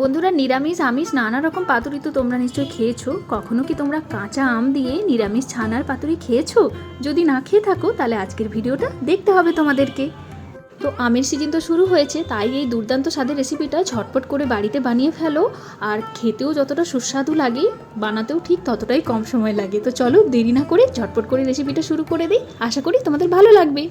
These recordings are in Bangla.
বন্ধুরা নিরামিষ, আমিষ, নানা রকম পাতুরি তো তোমরা নিশ্চয়ই খেয়েছো। কখনো কি তোমরা কাঁচা আম দিয়ে নিরামিষ ছানার পাতুরি খেয়েছো? যদি না খেয়ে থাকো, তাহলে আজকের ভিডিওটা দেখতে হবে তোমাদেরকে। তো আমের সিজন তো শুরু হয়েছে, তাই এই দুর্দান্ত স্বাদের রেসিপিটা ঝটপট করে বাড়িতে বানিয়ে ফেলো। আর খেতেও যতটা সুস্বাদু লাগে, বানাতেও ঠিক ততটাই কম সময় লাগে। তো চলো দেরি না করে ঝটপট করে রেসিপিটা শুরু করে দিই। আশা করি তোমাদের ভালো লাগবে।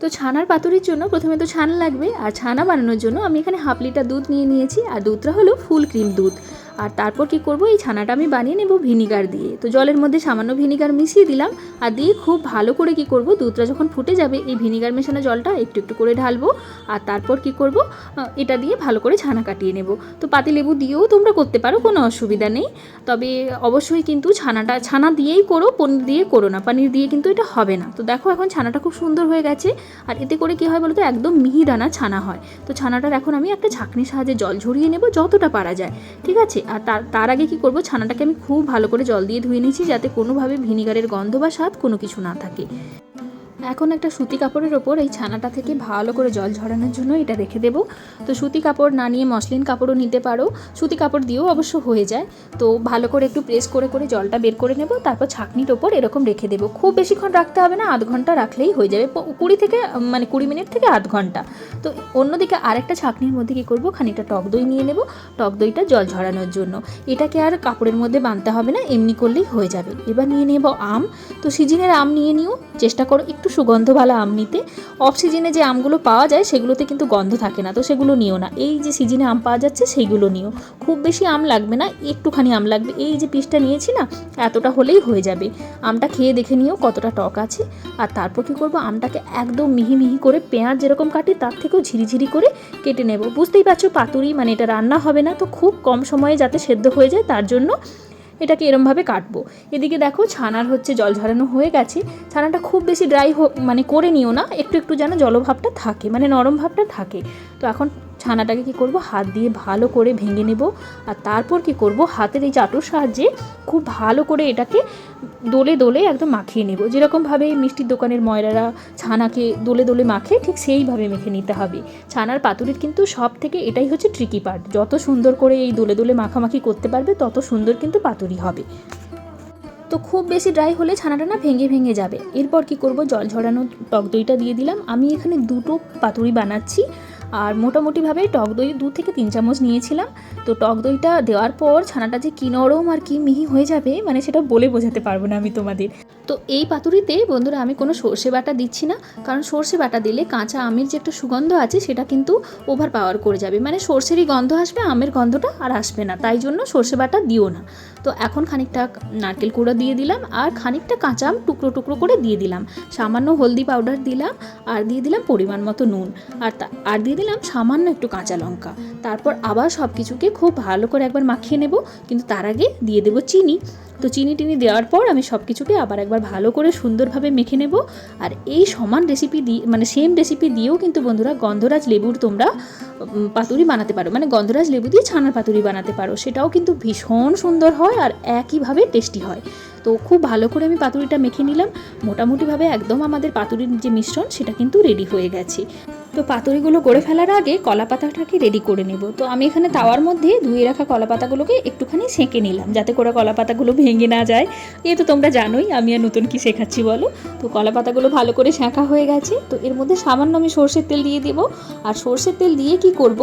তো ছানার পাতুরির জন্য প্রথমে তো ছানা লাগবে, আর ছানা বানানোর জন্য আমি এখানে হাফ লিটার দুধ নিয়ে নিয়েছি, আর দুধটা হলো ফুল ক্রিম দুধ। আর তারপর কি করব? এই ছানাটা আমি বানিয়ে নেব ভিনিগার দিয়ে। তো জলের মধ্যে সামান্য ভিনিগার মিশিয়ে দিলাম আর দিয়ে খুব ভালো করে কি করব? দুধটা যখন ফুটে যাবে, এই ভিনিগার মেশানো জলটা একটু একটু করে ঢালবো আর তারপর কি করব? এটা দিয়ে ভালো করে ছানা কাটিয়ে নেব। তো পাতি লেবু দিয়েও তোমরা করতে পারো, কোনো অসুবিধা নেই। তবে অবশ্যই কিন্তু ছানাটা, ছানা দিয়েই করো, পনির দিয়ে করো না। পনির দিয়ে কিন্তু এটা হবে না। তো দেখো এখন ছানাটা খুব সুন্দর হয়ে গেছে। আর এতে করে কি হয় বলো তো একদম মিহিদানা ছানা হয়। তো ছানাটার এখন আমি একটা ছাঁকনির সাহায্যে জল ঝরিয়ে নেব, যতটা পারা যায়। ঠিক আছে? আর তার তার আগে কি করব? ছানাটাকে আমি খুব ভালো করে জল দিয়ে ধুয়ে নিয়েছি যাতে কোনোভাবে ভিনিগারের গন্ধ বা স্বাদ কোনো কিছু না থাকে। এখন একটা সুতি কাপড়ের ওপর এই ছানাটা থেকে ভালো করে জল ঝরানোর জন্য এটা রেখে দেবো। তো সুতি কাপড় না নিয়ে মসলিন কাপড়ও নিতে পারো। সুতি কাপড় দিয়েও অবশ্য হয়ে যায়। তো ভালো করে একটু প্রেস করে করে জলটা বের করে নেব, তারপর ছাকনির ওপর এরকম রেখে দেবো। খুব বেশিক্ষণ রাখতে হবে না, আধ ঘণ্টা রাখলেই হয়ে যাবে। কুড়ি থেকে মানে কুড়ি মিনিট থেকে আধ ঘণ্টা। তো অন্যদিকে আরেকটা ছাকনির মধ্যে কী করব, খানিকটা টক দই নিয়ে নেব। টক দইটা জল ঝরানোর জন্য। এটাকে আর কাপড়ের মধ্যে বাঁধতে হবে না, এমনি করলেই হয়ে যাবে। এবার নিয়ে নেব আম। তো সিজনের আম নিয়ে নিও। চেষ্টা করো একটু সুগন্ধওয়ালা আম নিতে। অফ সিজনে যে আমগুলো পাওয়া যায়, সেগুলোতে কিন্তু গন্ধ থাকে না, তো সেগুলো নিও না। এই যে সিজনে আম পাওয়া যাচ্ছে সেইগুলো নিও। খুব বেশি আম লাগবে না, একটুখানি আম লাগবে। এই যে পিসটা নিয়েছি না, এতটা হলেই হয়ে যাবে। আমটা খেয়ে দেখে নিও কতটা টক আছে। আর তারপর কী করব, আমটাকে একদম মিহি মিহি করে পেঁয়াজ যেরকম কাটি, তার থেকেও ঝিরিঝিরি করে কেটে নেব। বুঝতেই পারছ, পাতুরি মানে এটা রান্না হবে না, তো খুব কম সময়ে যাতে সেদ্ধ হয়ে যায়, তার জন্য এটাকে এরমভাবে কাটবো। এদিকে দেখো ছানার হচ্ছে জল ঝরানো হয়ে গেছে। ছানাটা খুব বেশি ড্রাই মানে করে নিও না। একটু একটু যেন জলভাবটা থাকে মানে নরম ভাবটা থাকে। তো এখন ছানাটাকে কি করব? হাত দিয়ে ভালো করে ভেঙে নেব। আর তারপর কি করব? হাতের এই চাটুর সাহায্যে খুব ভালো করে এটাকে দোলে দোলে একদম মাখিয়ে নেব। যেরকমভাবে মিষ্টির দোকানের ময়রারা ছানাকে দোলে দোলে মাখে, ঠিক সেইভাবে মেখে নিতে হবে। ছানার পাতুরির কিন্তু সব থেকে এটাই হচ্ছে ট্রিকি পার্ট যত সুন্দর করে এই দোলে দোলে মাখামাখি করতে পারবে, তত সুন্দর কিন্তু পাতুরি হবে। তো খুব বেশি ড্রাই হলে ছানাটা না ভেঙে ভেঙে যাবে। এরপর কি করব? জল ঝরানো টক দইটা দিয়ে দিলাম। আমি এখানে দুটো পাতুরি বানাচ্ছি। আর মোটামুটিভাবে টক দই দু থেকে তিন চামচ নিয়েছিলাম। তো টক দইটা দেওয়ার পর ছানাটা যে কি নরম আর কি মিহি হয়ে যাবে মানে সেটা বলে বোঝাতে পারব না আমি তোমাদের। তো এই পাতুরিতে, বন্ধুরা, আমি কোনো সর্ষে বাটা দিচ্ছি না। কারণ সর্ষে বাটা দিলে কাঁচা আমের যে একটা সুগন্ধ আছে, সেটা কিন্তু ওভার পাওয়ার করে যাবে। মানে সর্ষেরই গন্ধ আসবে, আমের গন্ধটা আর আসবে না। তাই জন্য সর্ষে বাটা দিও না। তো এখন খানিকটা নারকেল কুড়ো দিয়ে দিলাম, আর খানিকটা কাঁচা আম টুকরো টুকরো করে দিয়ে দিলাম। সামান্য হলদি পাউডার দিলাম, আর দিয়ে দিলাম পরিমাণ মতো নুন। আর তা- আর দিয়ে দিলাম সামান্য একটু কাঁচা লঙ্কা। তারপর আবার সব কিছুকে খুব ভালো করে একবার মাখিয়ে নেব, কিন্তু তার আগে দিয়ে দেবো চিনি। তো চিনি টিনি দেওয়ার পর আমি সব কিছুকে আবার একবার ভালো করে সুন্দরভাবে মেখে নেব। আর এই সমান রেসিপি দিয়ে মানে সেম রেসিপি দিয়েও কিন্তু বন্ধুরা গন্ধরাজ লেবুর তোমরা পাতুরি বানাতে পারো। মানে গন্ধরাজ লেবু দিয়ে ছানার পাতুরি বানাতে পারো। সেটাও কিন্তু ভীষণ সুন্দর হয় আর একইভাবে টেস্টি হয়। তো খুব ভালো করে আমি পাতুরিটা মেখে নিলাম। মোটামুটিভাবে একদম আমাদের পাতুরির যে মিশ্রণ, সেটা কিন্তু রেডি হয়ে গেছে। তো পাতুরিগুলো গড়ে ফেলার আগে কলা পাতাটাকে রেডি করে নেব। তো আমি এখানে তাওয়ার মধ্যে ধুয়ে রাখা কলা পাতাগুলোকে একটুখানি সেঁকে নিলাম, যাতে করে কলা পাতাগুলো ভেঙে না যায়। এ তো তোমরা জানোই, আমি আর নতুন কি শেখাচ্ছি বলো? তো কলা পাতাগুলো ভালো করে সেঁকা হয়ে গেছে। তো এর মধ্যে সামান্য আমি সর্ষের তেল দিয়ে দেবো। আর সর্ষের তেল দিয়ে কি করব?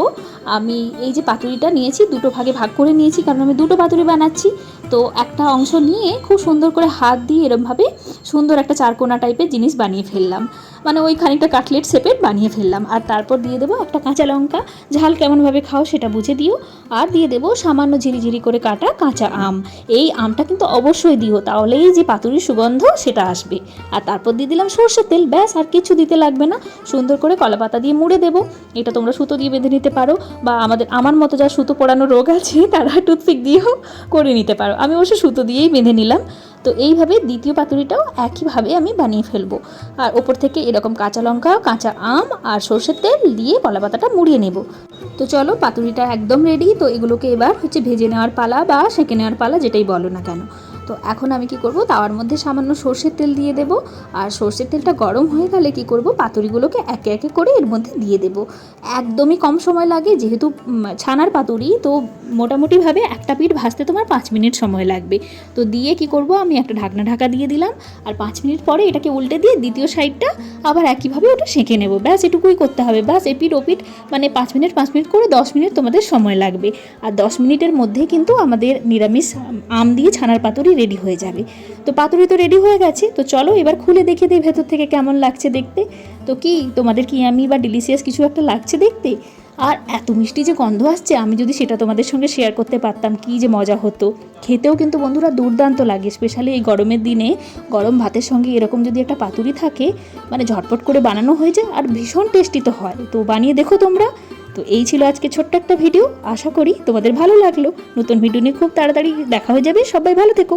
আমি এই যে পাতুরিটা নিয়েছি, দুটো ভাগে ভাগ করে নিয়েছি, কারণ আমি দুটো পাতুরি বানাচ্ছি। তো একটা অংশ নিয়ে খুব সুন্দর করে হাত দিয়ে এরমভাবে সুন্দর একটা চারকোনা টাইপের জিনিস বানিয়ে ফেললাম। মানে ওই খানিকটা কাটলেট শেপের বানিয়ে ফেললাম। আর তারপর দিয়ে দেবো একটা কাঁচা লঙ্কা। ঝাল কেমনভাবে খাও সেটা বুঝে দিও। আর দিয়ে দেবো সামান্য ঝিরিঝিরি করে কাটা কাঁচা আম। এই আমটা কিন্তু অবশ্যই দিও, তাহলেই যে পাতুরির সুগন্ধ সেটা আসবে। আর তারপর দিয়ে দিলাম সর্ষের তেল, ব্যাস, আর কিছু দিতে লাগবে না। সুন্দর করে কলা পাতা দিয়ে মুড়ে দেবো। এটা তোমরা সুতো দিয়ে বেঁধে নিতে পারো, বা আমাদের, আমার মতো যা সুতো পড়ানো রোগ আছে, তারা টুথপিক দিয়েও করে নিতে পারো। আমি অবশ্য সুতো দিয়েই বেঁধে নিলাম। তো এইভাবে দ্বিতীয় পাতুরিটাও একইভাবে আমি বানিয়ে ফেলব। আর ওপর থেকে এরকম কাঁচা লঙ্কা, কাঁচা আম আর সর্ষের তেল দিয়ে কলা পাতাটা মুড়িয়ে নেব। তো চলো পাতুরিটা একদম রেডি তো এগুলোকে এবার হচ্ছে ভেজে নেওয়ার পালা বা সেঁকে নেওয়ার পালা যেটাই বলো না কেন। তো এখন আমি কি করব? তাওয়ার মধ্যে সামান্য সর্ষের তেল দিয়ে দেব। আর সর্ষের তেলটা গরম হয়ে গেলে কি করব? পাতুরিগুলোকে একে একে করে এর মধ্যে দিয়ে দেব। একদমই কম সময় লাগে, যেহেতু ছানার পাতুরি, তো মোটামুটিভাবে একটা পিঠ ভাজতে তোমার পাঁচ মিনিট সময় লাগবে। তো দিয়ে কি করব? আমি একটা ঢাকনা ঢাকা দিয়ে দিলাম। আর পাঁচ মিনিট পরে এটাকে উল্টে দিয়ে দ্বিতীয় সাইডটা আবার একইভাবে ওটা সেঁকে নেব। ব্যাস, এটুকুই করতে হবে। ব্যাস এপিট ওপিট মানে পাঁচ মিনিট পাঁচ মিনিট করে দশ মিনিট তোমাদের সময় লাগবে। আর দশ মিনিটের মধ্যে কিন্তু আমাদের নিরামিষ আম দিয়ে ছানার পাতুরি রেডি হয়ে যাবে। তো পাতুরি তো রেডি হয়ে গেছে, তো চলো এবার খুলে দেখে দিই ভেতর থেকে কেমন লাগছে দেখতে। তো কি, তোমাদের কি আমি বা ডিলিশিয়াস কিছু একটা লাগছে দেখতে? আর এত মিষ্টি যে গন্ধ আসছে, আমি যদি সেটা তোমাদের সঙ্গে শেয়ার করতে পারতাম, কি যে মজা হতো। খেতেও কিন্তু বন্ধুরা দুর্দান্ত লাগে স্পেশালি এই গরমের দিনে। গরম ভাতের সঙ্গে এরকম যদি একটা পাতুরি থাকে মানে ঝটপট করে বানানো হয়ে যায় আর ভীষণ টেস্টি তো হয়। তো বানিয়ে দেখো তোমরা। তো এই ছিল আজকে ছোট্ট একটা ভিডিও আশা করি তোমাদের ভালো লাগল। নতুন ভিডিও নিয়ে খুব তাড়াতাড়ি দেখা হয়ে যাবে। সবাই ভালো থেকো।